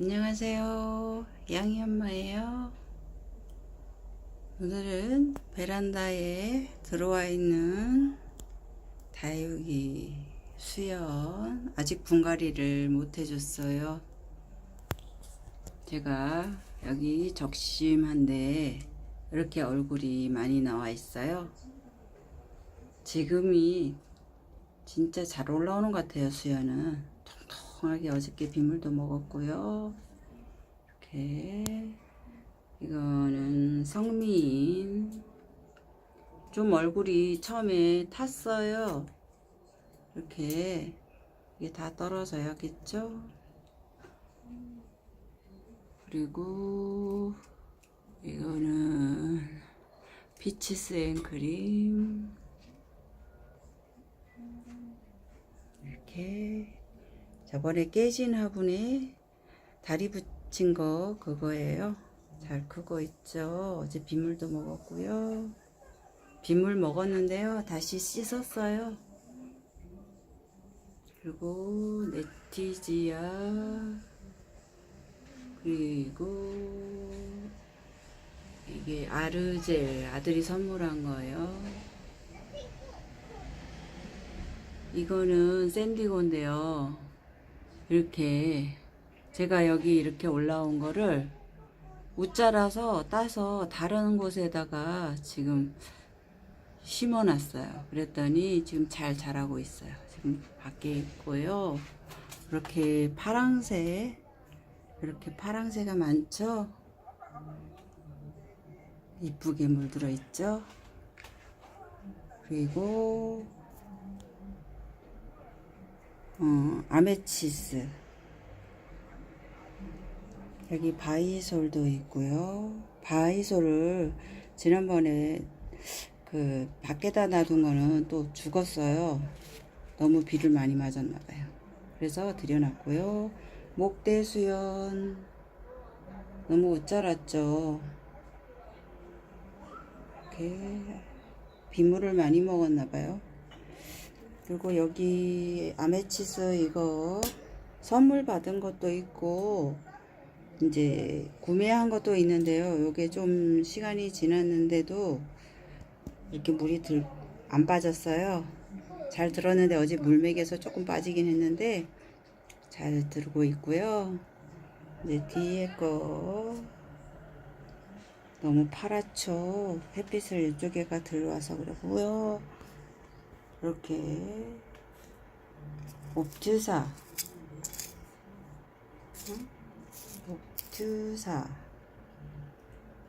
안녕하세요. 양이 엄마예요. 오늘은 베란다에 들어와 있는 다육이 수연 아직 분갈이를 못 해줬어요. 제가 여기 적심한데 이렇게 얼굴이 많이 나와 있어요. 지금이 진짜 잘 올라오는 것 같아요, 수연은. 통통하게 어저께 빗물도 먹었고요. 이렇게. 이거는 성미인. 좀 얼굴이 처음에 탔어요. 이렇게. 이게 다 떨어져야겠죠? 그리고 이거는 피치스 앤크림. 이렇게 저번에 깨진 화분에 다리 붙인 거 그거예요. 잘 크고 있죠. 어제 빗물도 먹었고요. 빗물 먹었는데요. 다시 씻었어요. 그리고 네티지아 그리고 이게 아르젤 아들이 선물한 거예요. 이거는 샌디고인데요. 이렇게 제가 여기 이렇게 올라온 거를 웃자라서 따서 다른 곳에다가 지금 심어 놨어요. 그랬더니 지금 잘 자라고 있어요. 지금 밖에 있고요. 이렇게 파랑새, 이렇게 파랑새가 많죠? 이쁘게 물들어 있죠? 그리고 어, 아메치스 여기 바이솔도 있고요. 바이솔을 지난번에 그 밖에다 놔둔 거는 또 죽었어요. 너무 비를 많이 맞았나 봐요. 그래서 들여놨고요. 목대수연 너무 못 자랐죠. 이렇게 빗물을 많이 먹었나 봐요. 그리고 여기 아메치스 이거 선물 받은 것도 있고 이제 구매한 것도 있는데요. 요게 좀 시간이 지났는데도 이렇게 물이 들, 안 빠졌어요. 잘 들었는데 어제 물맥에서 조금 빠지긴 했는데 잘 들고 있고요. 이제 뒤에 거 너무 파랗죠. 햇빛을 이쪽에가 들어와서 그러고요. 이렇게 옵주사 옵주사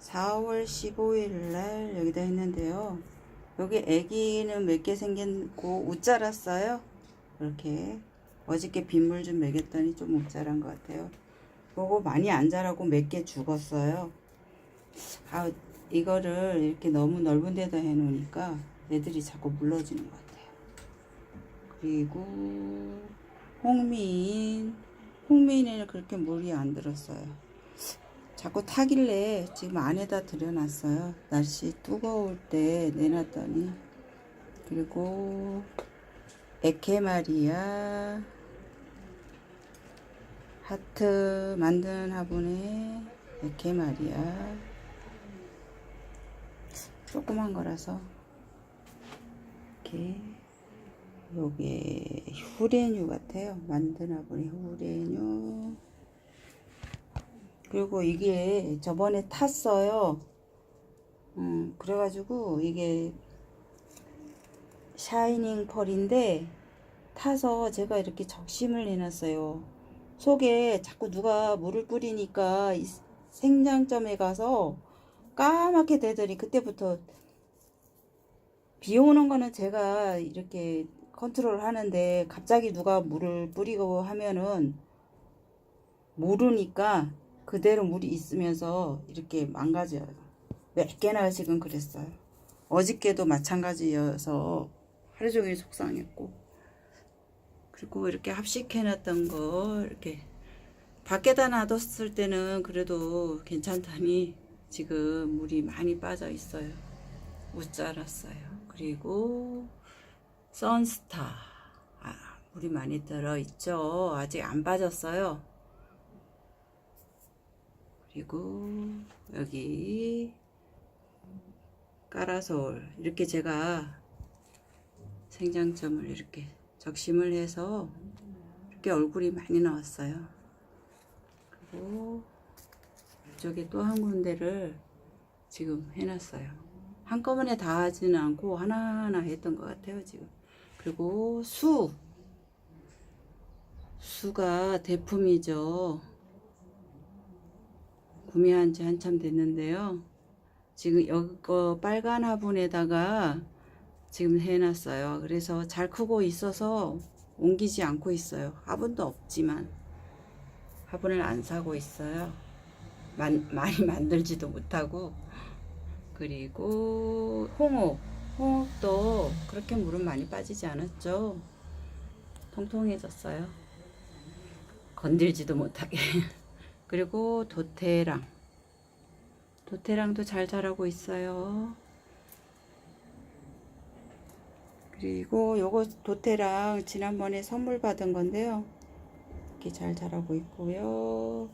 4월 15일 날 여기다 했는데요. 여기 애기는 몇 개 생겼고 못 자랐어요. 이렇게 어저께 빗물 좀 먹였더니 좀못 자란 것 같아요. 그거 많이 안 자라고 몇 개 죽었어요. 아 이거를 이렇게 너무 넓은 데다 해 놓으니까 애들이 자꾸 물러지는 것 같아요. 그리고 홍미인 홍미인에는 그렇게 물이 안 들었어요. 자꾸 타길래 지금 안에다 들여놨어요. 날씨 뜨거울 때 내놨더니 그리고 에케마리아 하트 만든 화분에 에케마리아 조그만 거라서 이렇게 요게 후레뉴 같아요. 화분이 후레뉴 그리고 이게 저번에 탔어요. 음, 그래가지고 이게 샤이닝 펄인데 타서 제가 이렇게 적심을 해놨어요. 속에 자꾸 누가 물을 뿌리니까 이 생장점에 가서 까맣게 되더니 그때부터 비 오는 거는 제가 이렇게 컨트롤 하는데 갑자기 누가 물을 뿌리고 하면은 모르니까 그대로 물이 있으면서 이렇게 망가져요. 몇 개나 지금 그랬어요. 어저께도 마찬가지여서 하루 종일 속상했고 그리고 이렇게 합식해놨던 거 이렇게 밖에다 놔뒀을 때는 그래도 괜찮다니 지금 물이 많이 빠져 있어요. 못 자랐어요. 그리고 선스타 아, 물이 많이 들어 있죠. 아직 안 빠졌어요. 그리고 여기 까라솔 이렇게 제가 생장점을 이렇게 적심을 해서 이렇게 얼굴이 많이 나왔어요. 그리고 이쪽에 또 한 군데를 지금 해놨어요. 한꺼번에 다 하지는 않고 하나하나 했던 것 같아요, 지금. 그리고 수. 수가 대품이죠. 구매한 지 한참 됐는데요. 지금 이거 빨간 화분에다가 지금 해놨어요. 그래서 잘 크고 있어서 옮기지 않고 있어요. 화분도 없지만 화분을 안 사고 있어요. 만, 많이 만들지도 못하고 그리고 홍옥 홍옥도 그렇게 물은 많이 빠지지 않았죠. 통통해졌어요. 건들지도 못하게. 그리고 도테랑. 도테랑도 잘 자라고 있어요. 그리고 요거 도테랑 지난번에 선물 받은 건데요. 이렇게 잘 자라고 있고요.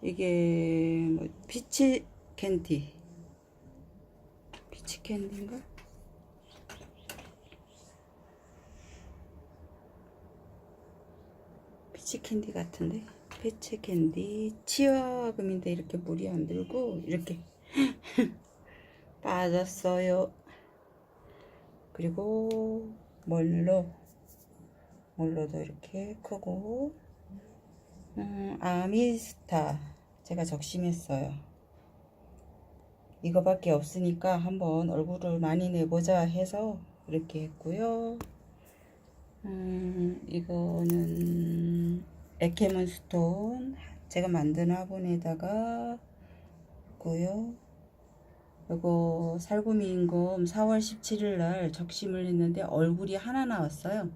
이게 뭐 피치 캔디. 피치 캔디인가? 치 캔디 같은데? 피치 캔디 치와금인데 이렇게 물이 안 들고 이렇게 빠졌어요. 그리고 멀로? 멀로도 이렇게 크고. 음, 아미스타. 제가 적심했어요. 이거밖에 없으니까 한번 얼굴을 많이 내보자 해서 이렇게 했고요 음, 이거는 에케문 스톤 제가 만든 화분에다가 있고요. 이거 살구미 인검 4월 17일 날 적심을 했는데 얼굴이 하나 나왔어요.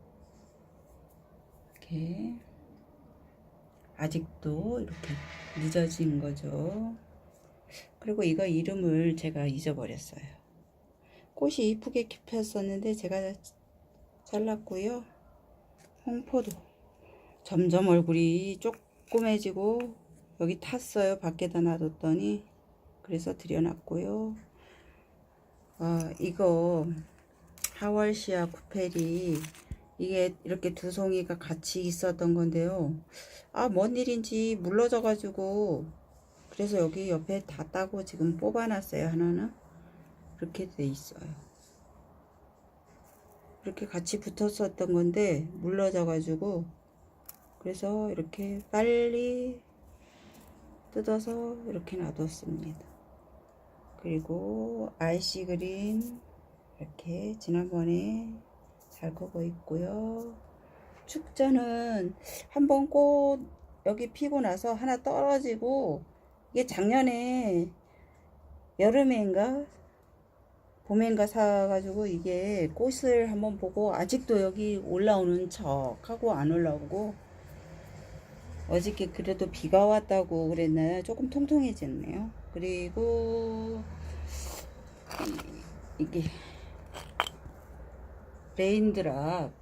이렇게 아직도 이렇게 늦어진 거죠. 그리고 이거 이름을 제가 잊어버렸어요. 꽃이 이쁘게 폈었는데 제가 잘랐고요. 홍포도 점점 얼굴이 조그매지고 여기 탔어요. 밖에다 놔뒀더니 그래서 들여놨고요. 아 이거 하월시아 쿠페리 이게 이렇게 두 송이가 같이 있었던 건데요. 아 뭔 일인지 물러져 가지고 그래서 여기 옆에 다 따고 지금 뽑아놨어요. 하나는 이렇게 돼 있어요. 이렇게 같이 붙었었던 건데 물러져 가지고 그래서 이렇게 빨리 뜯어서 이렇게 놔뒀습니다. 그리고 아이시 그린 이렇게 지난번에 잘 크고 있고요. 축전은 한번 꽃 여기 피고 나서 하나 떨어지고 이게 작년에 여름에인가 봄엔가 사가지고 이게 꽃을 한번 보고 아직도 여기 올라오는 척 하고 안 올라오고 어저께 그래도 비가 왔다고 그랬나요? 조금 통통해졌네요. 그리고 이, 이게 레인드랍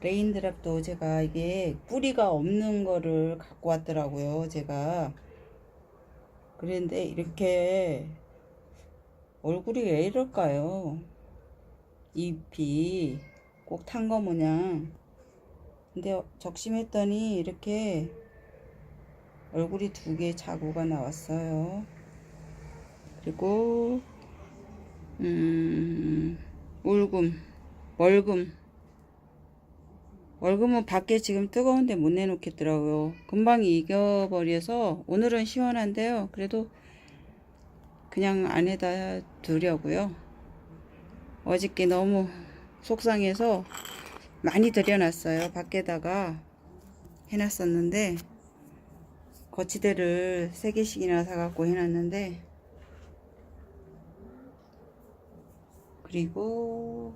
레인드랍도 제가 이게 뿌리가 없는 거를 갖고 왔더라고요. 제가 그런데 이렇게 얼굴이 왜 이럴까요? 잎이 꼭 탄 거 모양. 근데 적심했더니 이렇게 얼굴이 두개 자구가 나왔어요. 그리고 음, 울금, 월금. 월금은 밖에 지금 뜨거운데 못 내놓겠더라고요. 금방 익어버려서 오늘은 시원한데요. 그래도 그냥 안에다 두려고요. 어저께 너무 속상해서 많이 들여놨어요. 밖에다가 해놨었는데 거치대를 세 개씩이나 사갖고 해놨는데 그리고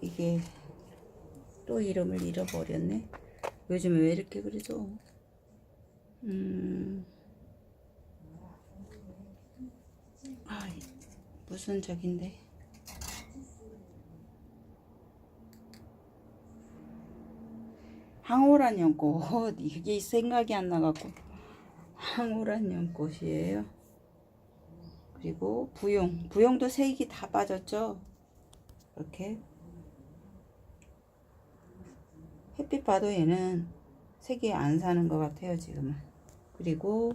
이게 또 이름을 잃어버렸네. 요즘에 왜 이렇게 그러죠? 음. 아, 무슨 적인데? 항오란 연꽃 이게 생각이 안 나갖고 황홀한 연꽃이에요. 그리고 부용. 부용도 색이 다 빠졌죠. 이렇게. 햇빛 봐도 얘는 색이 안 사는 것 같아요, 지금은. 그리고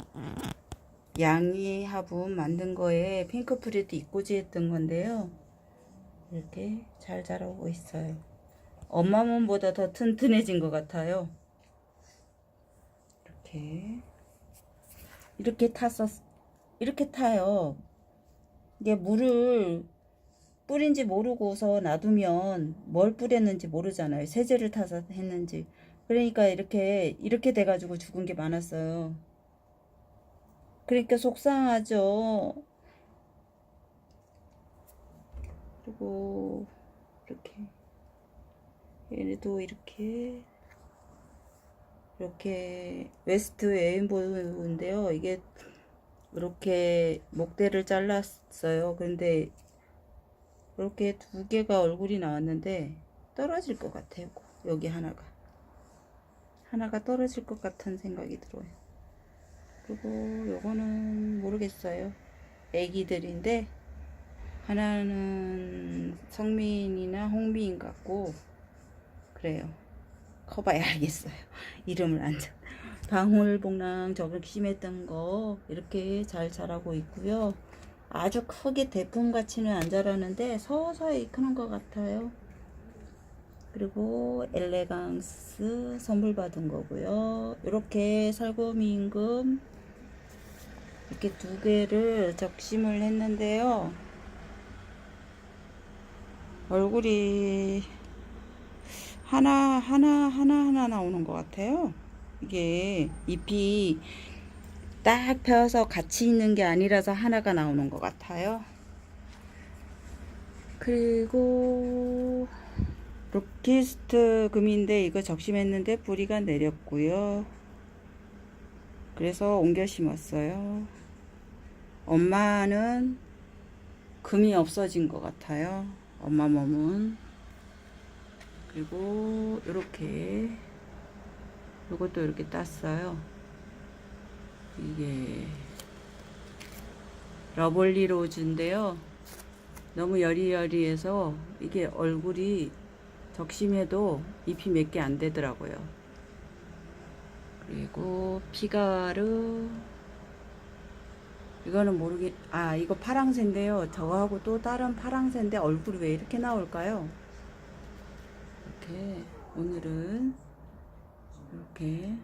양이 화분 만든 거에 핑크 프리드 입고지 했던 건데요. 이렇게 잘 자라고 있어요. 엄마 몸보다 더 튼튼해진 것 같아요. 이렇게. 이렇게 탔었, 이렇게 타요. 이게 물을 뿌린지 모르고서 놔두면 뭘 뿌렸는지 모르잖아요. 세제를 타서 했는지. 그러니까 이렇게, 이렇게 돼가지고 죽은 게 많았어요. 그러니까 속상하죠. 그리고, 이렇게. 얘네도 이렇게, 이렇게, 웨스트 웨인보우인데요. 이게, 이렇게 목대를 잘랐어요. 근데 이렇게 두 개가 얼굴이 나왔는데 떨어질 것 같아요. 여기 하나가 하나가 떨어질 것 같은 생각이 들어요. 그리고 요거는 모르겠어요. 애기들인데 하나는 성민이나 홍미인 같고 그래요. 커봐야 알겠어요. 이름을 안 적. 방울복랑 저번 심했던 거 이렇게 잘 자라고 있고요. 아주 크게 대풍같이는 안 자라는데 서서히 크는 것 같아요. 그리고 엘레강스 선물 받은 거고요. 이렇게 살구미 임금 이렇게 두 개를 적심을 했는데요. 얼굴이 하나 하나 하나 하나 나오는 것 같아요. 이게 잎이 딱 펴서 같이 있는 게 아니라서 하나가 나오는 것 같아요. 그리고 루키스트 금인데 이거 적심했는데 뿌리가 내렸고요. 그래서 옮겨 심었어요. 엄마는 금이 없어진 것 같아요. 엄마 몸은. 그리고 이렇게 이것도 이렇게 땄어요. 이게 러블리 로즈인데요. 너무 여리여리해서 이게 얼굴이 적심해도 잎이 몇 개 안 되더라고요. 그리고 피가르 이거는 모르겠 아 이거 파랑새인데요. 저거하고 또 다른 파랑새인데 얼굴이 왜 이렇게 나올까요? 이렇게 오늘은 이렇게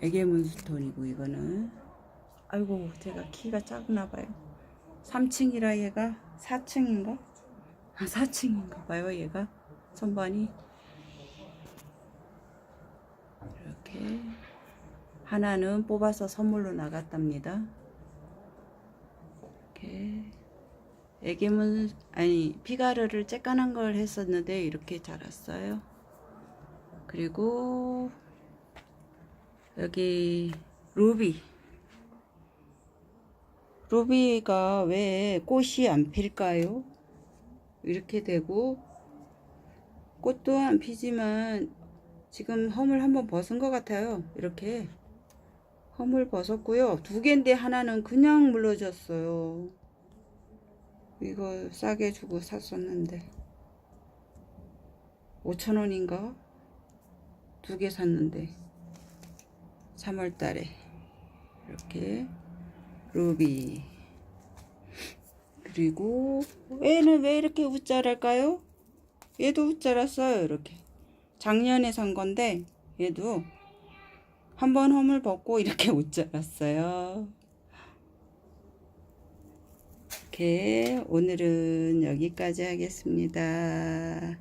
애기 문스톤이고 이거는 아이고 제가 키가 작나 봐요 3층이라 얘가 4층인가? 아 4층인가 봐요 얘가 선반이 이렇게 하나는 뽑아서 선물로 나갔답니다. 이렇게 애기문 아니 피가르를 쬐깐한 걸 했었는데 이렇게 자랐어요. 그리고 여기 루비. 루비가 왜 꽃이 안 필까요? 이렇게 되고 꽃도 안 피지만 지금 허물 한번 벗은 것 같아요. 이렇게 허물 벗었고요. 두 개인데 하나는 그냥 물러졌어요. 이거 싸게 주고 샀었는데. 5천원인가? 두 개 샀는데. 3월 달에. 이렇게. 루비. 그리고 얘는 왜 이렇게 웃자랄까요? 얘도 웃자랐어요. 이렇게. 작년에 산 건데 얘도 한번 홈을 벗고 이렇게 웃자랐어요 이렇게 오늘은 여기까지 하겠습니다.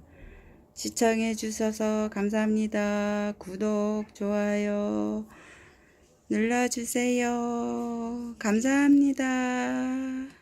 시청해 주셔서 감사합니다. 구독, 좋아요 눌러주세요. 감사합니다.